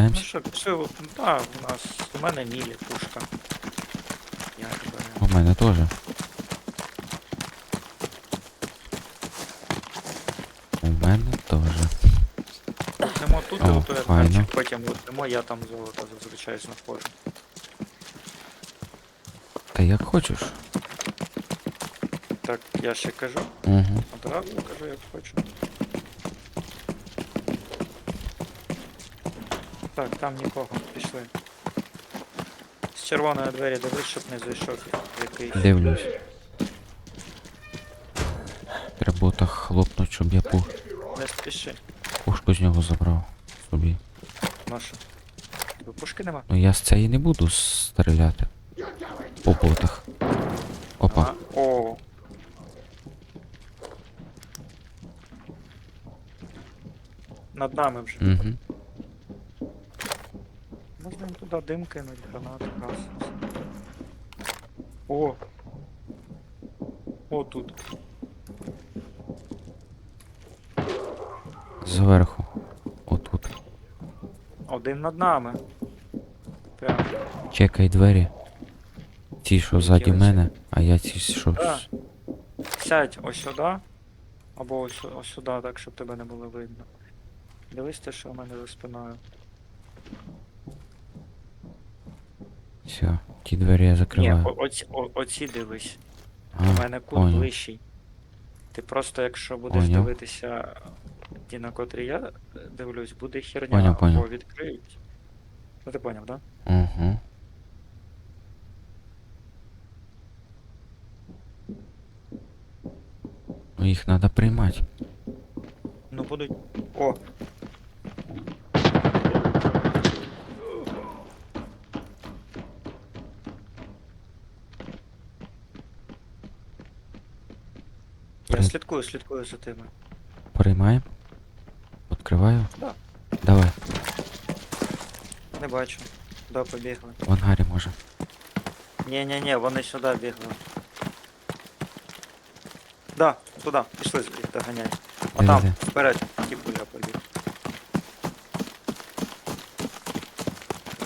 Ну що, пішли, от, да, у нас, у мене мілі, пушка. Бере. У мене теж. У мене теж. Немо тут О, золотой файно. арканчик, потім лутнемо, я там золото зазвичай знаходжу. Та як хочеш. Так, я ще кажу, Угу. одразу кажу, як хочу. Так, там нікого, пішли. З червоної двері дивись, щоб не зайшов якийсь. Дивлюсь. Треба так хлопнуть, щоб я пуш... Не спіши. пушку з нього забрав собі. Наша. Тебе пушки нема? Ну я з цієї не буду стріляти. По ботах. Опа. Ага. О. Над нами вже. Угу. Можна їм туди дим кинуть, гранату, газ. О! О, тут. Зверху. Отут. Один над нами. Прям. Чекай двері. Ті, що ззаді мене, а я ті, що. Да. Сядь ось сюди. Або ось, ось сюди, так, щоб тебе не було видно. Дивись те, що в мене за спиною. Все, ті двері я Ні, закриваю. о- оці, о- оці дивись. У мене кут поняв. ближчий. Ти просто, якщо будеш Поняв. дивитися ті, на котрі я дивлюсь, буде херня Поняв, або поняв. відкриють. Ну ти поняв, да? Угу. Їх треба приймати. Ну будуть. О! Слідкую, слідкую за тими. Приймаємо. Відкриваю. Да. Давай, Не бачу. Да, побігли. в ангарі може. Ні-ні-ні, вони сюди бігли. Да, туди, пішли їх доганяй. А там, Де-де-де? вперед, типу я побіг.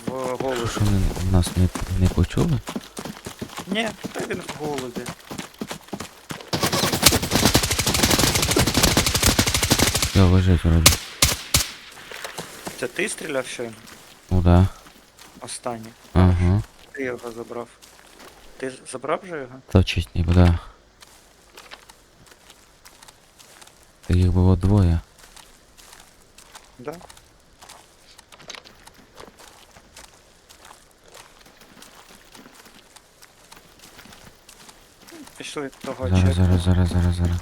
В голубі. Що вони нас не, не почули? Ні, та він в голубі. Все, лежить вроді. Це ти стріляв щойно? Ну да. Останнє. Ага. Ти його забрав. Ти з- забрав вже його? Точить ніби, да. Та їх було двоє. Да. Пішли того Зараз, чека зараз, зараз, зараз, зараз.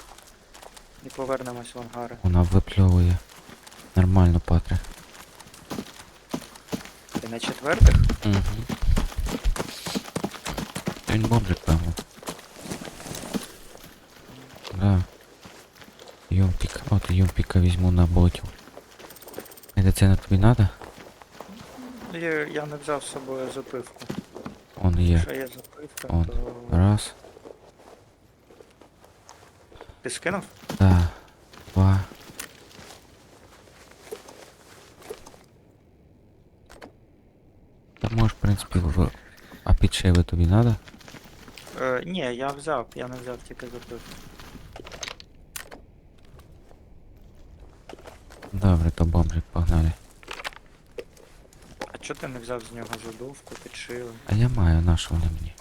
І повернемось в ангари. Вона випльовує. Нормально, Патре. Ти на четвертих? Угу. Він бомжик, певно. Да. Юмпік. От юмпіка візьму на ботів. Медицина тобі надо? Я, я не взяв з собою запивку. Он є. Якщо є запивка, Он. то. Раз. Ти скинув? Да. Два. Та можеш, в принципі, в... А підшиви тобі надо? Е, ні, я взяв, я не взяв тільки запивку. Добре, то бомжик, погнали. А чого ти не взяв з нього задувку, підшили? А я маю, на що вони мені?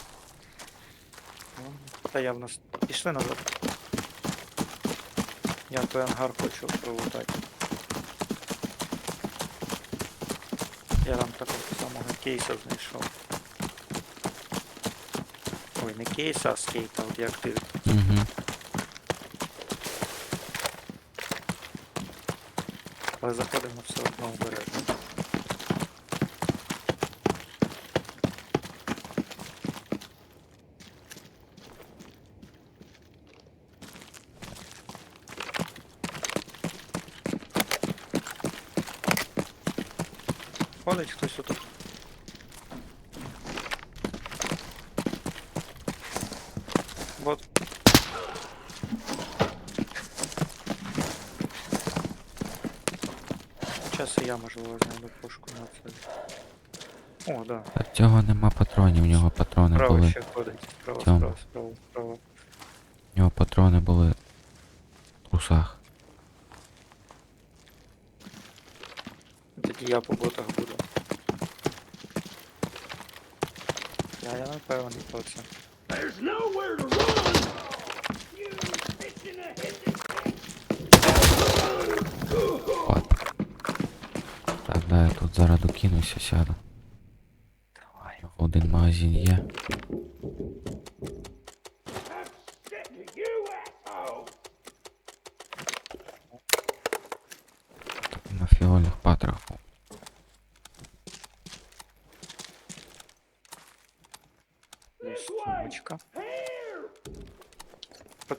Ну, Та я в нас. Пішли назад. Я той ангар хочу пролутати. Я там такого самого кейса знайшов. Ой, не кейса, а скейта, от як ти. Угу. Але заходимо все одно обережно. Ходить хтось отут. Вот. Сейчас я я можливо знайду пушку на це. О, да. Та цього нема патронів, у нього патрони Справа були. ще ходить. Справа, Цьому. справа, справа, справа. У нього патрони були в трусах. Тоді я по ботах буду. Я, я a hit От. Так, да, я тут зараз докинуся, сяду. Давай. Один магазин є.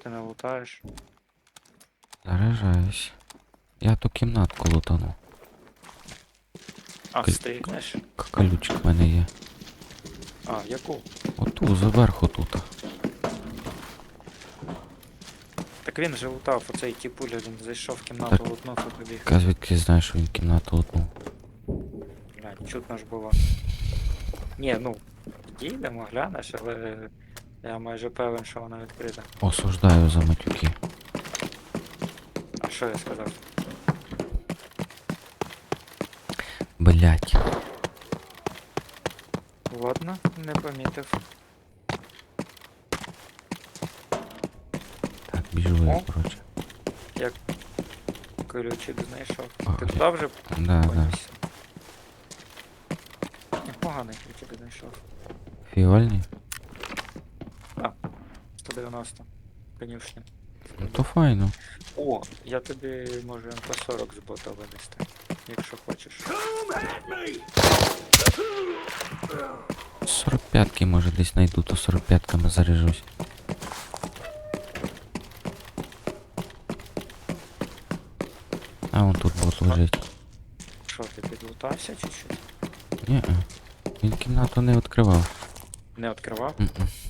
Ти не лутаєш? Заряджаюсь. Я ту кімнатку лутану. А, Каль- встигнеш? К- Колючок в мене є. А, яку? Оту, заверху тут. Так він же лутав, оцей тіпуля, він зайшов в кімнату, Так. лутнув і побіг. Я звідки знаю, що він кімнату лутнув. Блядь, чутно ж було. Ні, ну, дійдемо, глянеш, але я майже певен, що вона відкрита. Осуждаю за матюки. А що я сказав? Блять. Ладно, не помітив. Так, біжу я, О. коротше. Як ключик знайшов. О, Ти я- туди вже Да, да. Непоганий ключик знайшов. Фіольні? 190. Конюшня. Ну то файно. О, я тобі можу МП40 з бота винести, якщо хочеш. Come at me! 45-ки може десь знайду, то 45-ками заряжусь. А вон тут бот лежить. Що, ти підлутався чуть-чуть? Ні. Він кімнату не відкривав. Не відкривав? М-м. Ай-яй.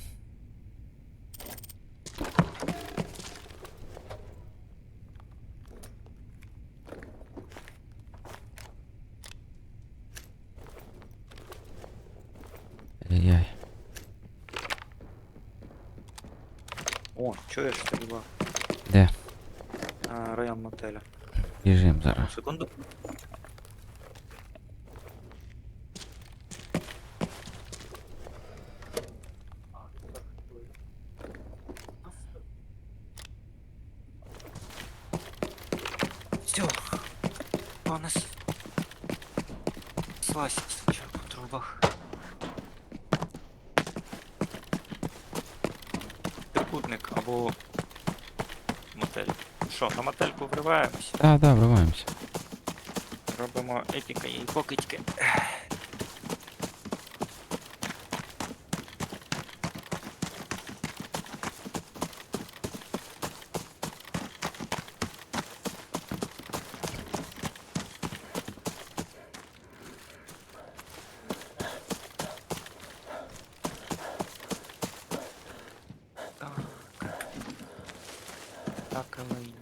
Біжим зараз. Секунду. Все. Понес. Слазь спочатку в трубах. Трикутник або. Що, на мотельку вриваємось? Да, да, вриваємося. Робимо епіка і покидьки. Так. Так, Еленко.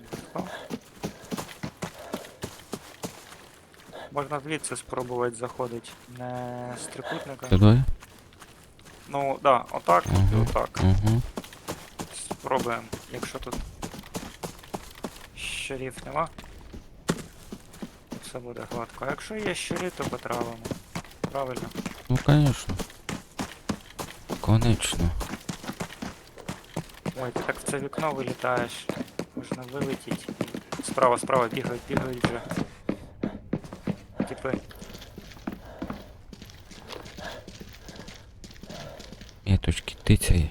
Можна звідси спробувати заходити. Не з трикутника. Туди? Ну, да, отак і Мгм. отак. Угу. Спробуємо, якщо тут щурів нема. Все буде гладко. А якщо є щурі, то потравимо. Правильно. Ну, конечно. Конечно. Ой, ти так в це вікно вилітаєш. Можна вилетіти. Справа, справа бігають, бігають вже. Типи. Меточки тицяє.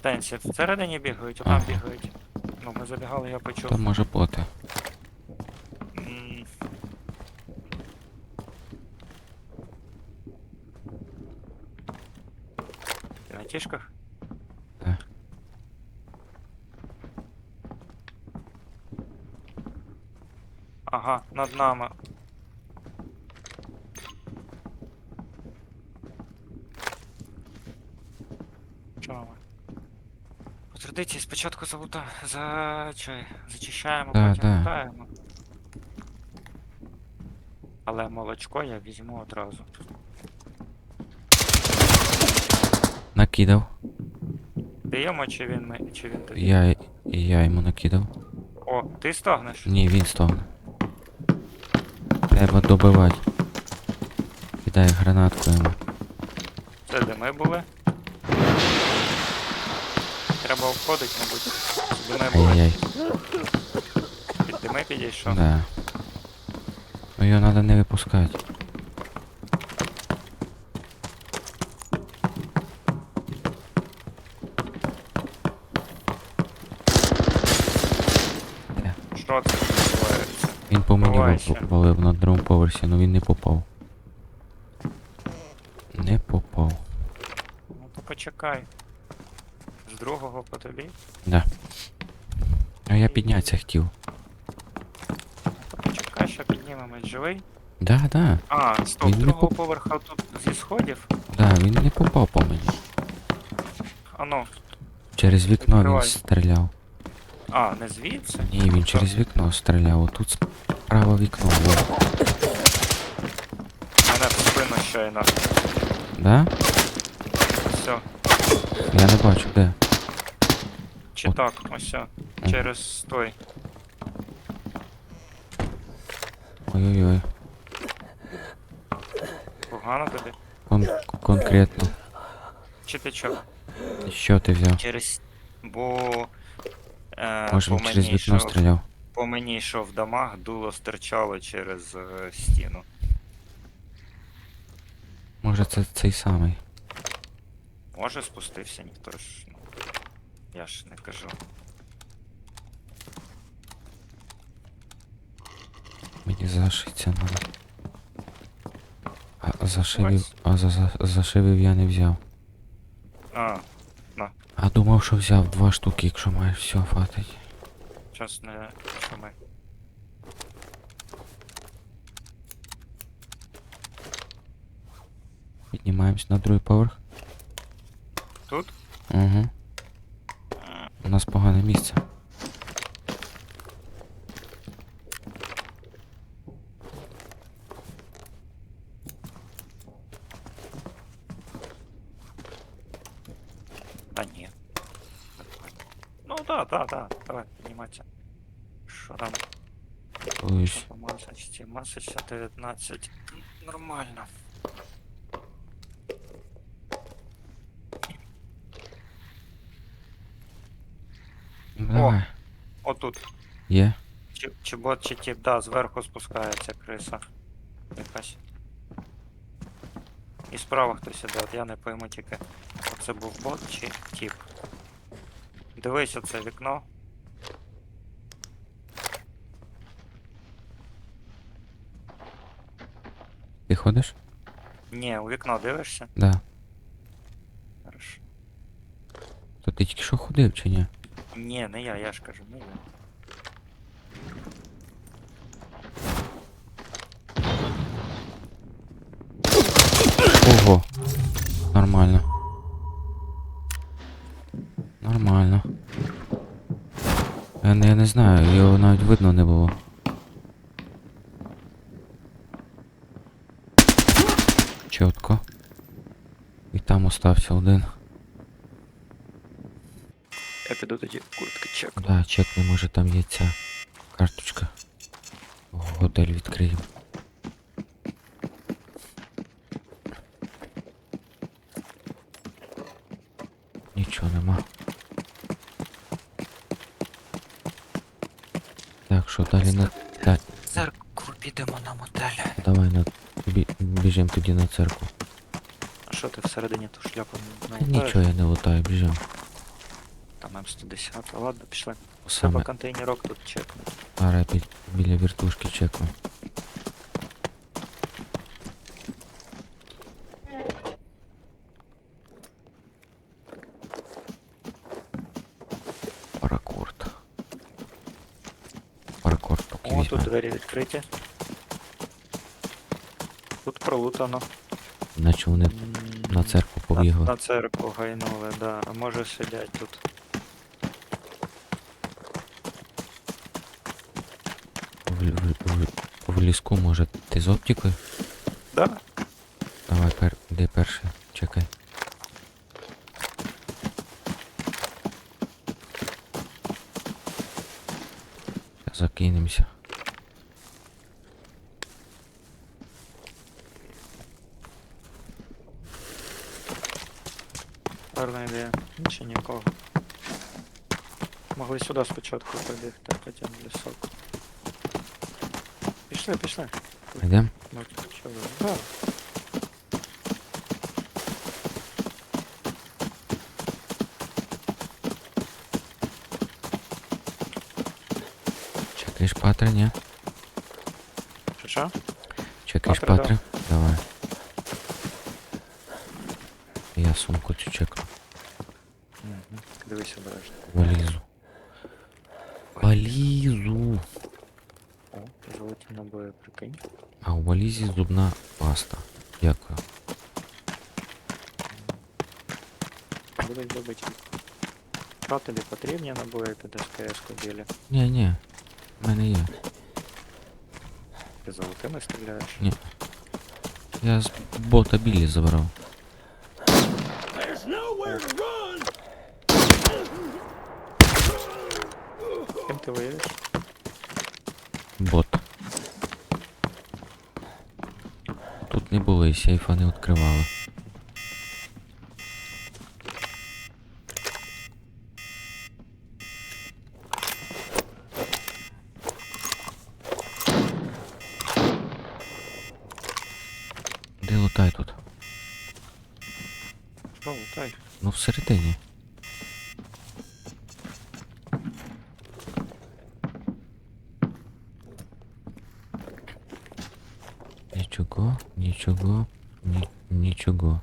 Тенсі, всередині бігають, отам Ага. бігають. Ну, ми забігали, я почув. То може боти. М. Ти на тішках? Так. Ага, над нами. Ми? По традиції спочатку залута... за... чай, зачищаємо, Да, потім да. лутаємо. Але молочко я візьму одразу. Накидав. Йому чи він ми, чи він тобі? Я, і я йому накидав. О, ти стогнеш? Ні, він стогне. Треба добивати. Кидає гранатку йому. Це де ми були? Треба обходить, мабуть. Де ми були? Ай-яй. Під дими підійшов. Да. Ну його треба не випускати. Що це відбувається? Він по мені Буває вал- ще. валив на другому поверсі, але він не попав. Не попав. Ну то почекай. З другого по тобі? Да. А я піднятися хотів. То почекай, що піднімемось живий. Да, да. А, стоп, Він не другого поп- поверха тут зі сходів. Да, він не попав по мені. А ну. Через вікно він Відкривай. стріляв. А, не звідси? Ні, він через вікно стріляв. Отут справа вікно. Во. Мене в спину щойно. Да? Все. Я не бачу, де. Чи От. так, ось. Через той. Ой-ой-ой. Погано тобі? Кон- конкретно. Чи ти чого? Що ти взяв? Через. Бо. Е, Може він через мені вікно йшов, стріляв. по мені йшов дамаг, дуло стирчало через е, стіну. Може це цей самий. Може спустився, ніхто ж. Ну, я ж не кажу. Мені зашиться надо. А зашивів, а за, за, зашивів я не взяв. А, на. А думав, що взяв два штуки, якщо маєш все хватить. час не шуми. Піднімаємось на другий поверх. Тут? Угу. У нас погане місце. Та ні. Ну да, да, да. Давай, підніматися. Що там Ось. масочці? Масочка 19. Нормально. Ну, Давай. Отут. Є. Чи, чи бот, чи тіп, да, зверху спускається криса. Якась. І справа хтось іде, от я не пойму тільки. Оце був бот чи тіп. Дивись оце вікно. Ти ходиш? Ні, у вікно дивишся? Да. Хорошо. То ти тільки що ходив чи ні? Ні, не я, я ж кажу, не я. Ого. Нормально. Нормально. Я не, я не знаю, його навіть видно не було. Чітко. І там остався один. Я піду тоді куртки чек. Да, чекни, може там є ця карточка. Готель відкриємо. Нічого нема. Так, що далі на. Да, Церкву підемо на мотель. давай на. Бі... Біжим тоді на церкву. А що ти всередині ту шляпу не Та лутаєш? Нічого я не лутаю, біжим. Там М110. Ладно, пішли. Треба контейнерок тут чекнути. Ара бі... біля віртушки чекну. Двері відкриті. Тут пролутано. Наче вони на церкву На, побігли. на церкву гайнули, да. А може сидять тут. В, в, в, в ліску, може, ти з оптикою? Да. Давай, пер... де перший? Чекай. Закинемося. Гарна ідея. Ще нікого. Могли сюди спочатку побігти, потім в лісок. Пішли, пішли. Йдем? Ну, чого? Да. Чекаєш патри, ні? Що, що? Чекаєш Патри, да. патри? Давай. Я сумку цю чекну. Угу. Дивись обережно. Валізу. Валізу. О, золоті набої, прикинь. А у валізі зубна паста. Дякую. Будуть добиті. Що тобі потрібні набої під СКС-ку білі? Ні, ні. В мене є. Ти золотими стріляєш? Я з бота білі забрав. There's nowhere to run. Ким ти воюєш? Бот. Тут не було і сейфа не відкривали. Де лутай тут? Що, лутай? Ну всередині. Нічого, нічого, ні, нічого.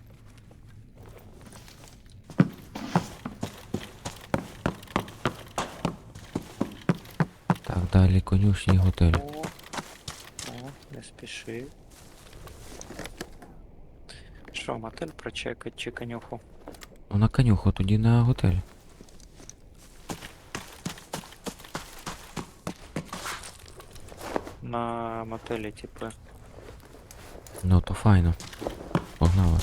Так, далі конюшні і готель. О, о, не спіши. Що, мотель прочекать чи конюху? Ну на конюху, тоді на готель. На мотелі, типу. Ну то файно. Погнали.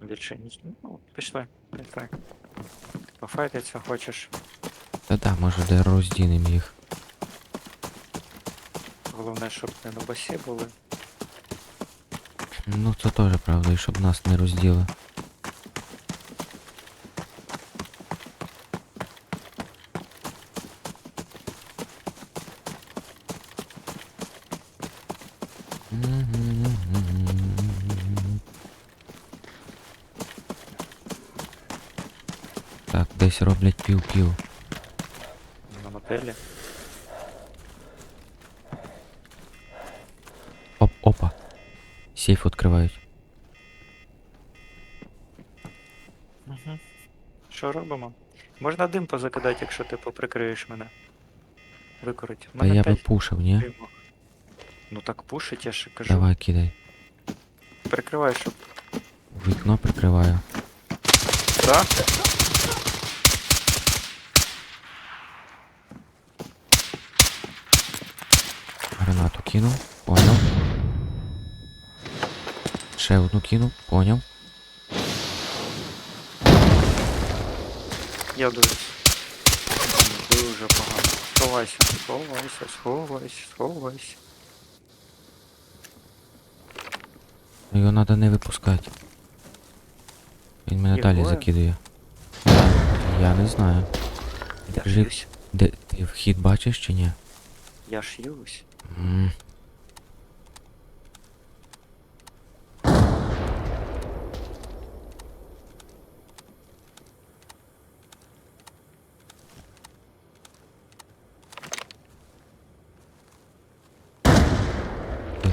Більше ніч. Ну, пішли, пішли. Пофайтиться хочеш. Та-да, може де роздінем їх. Головне, щоб не на басі були. Ну це теж правда, і щоб нас не розділи. Роблять пів-пів. На мотелі. Оп, опа. Сейф відкривають. Угу. Що робимо? Можна дим позакидати, якщо ти поприкриєш мене. Викорить. Та я би пушив, ні? Ну так пушить, я ще кажу. Давай кидай. Прикривай, щоб. Вікно прикриваю. Да? Кинув, поняв. Ще одну кинув, поняв. Я дивлюсь. Дуже погано. Сховайся, сховайся, сховайся, сховайся. Ну його треба не випускати. Він мене Їх далі двоє? закидує. Я не знаю. Я ш'юсь. Де ти вхід бачиш чи ні? Я ш'юсь.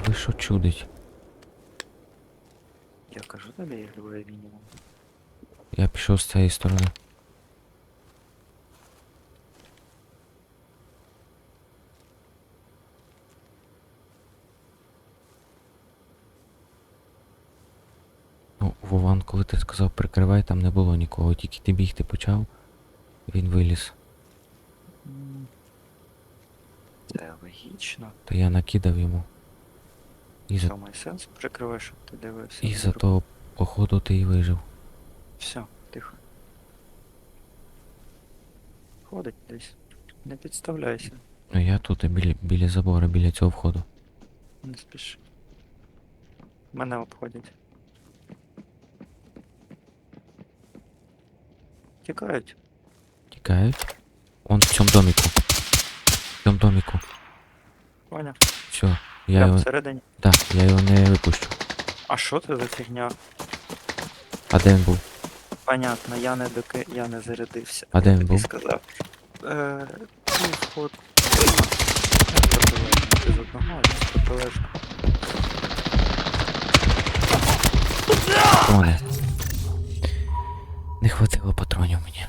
Ви що чудить? Я кажу тобі, їх двоє мінімум. Я пішов з цієї сторони. Ну, Вован, коли ти сказав там не було нікого, тільки ти бігти почав, він виліз. М, Логічно. То я накидав йому. І за, Самий сенс прикривай, щоб ти дивився. і за того, походу, ти і вижив. Все, тихо. Ходить десь. Не підставляйся, Ну я тут, біля, біля забору, біля цього входу. не спіши. Мене обходять. Тікають. Тікають. Он в цьому доміку. В цьому доміку. Поняв? Все, я Прямо його. всередині. Так, я його не випущу. А що це за фігня? А де він був? Понятно, я не доки я не зарядився. А де він Тобі був? сказав. Е, ну, вход. Я протилежний, ти з одного, я з протилежного. Не хватило патронів мені.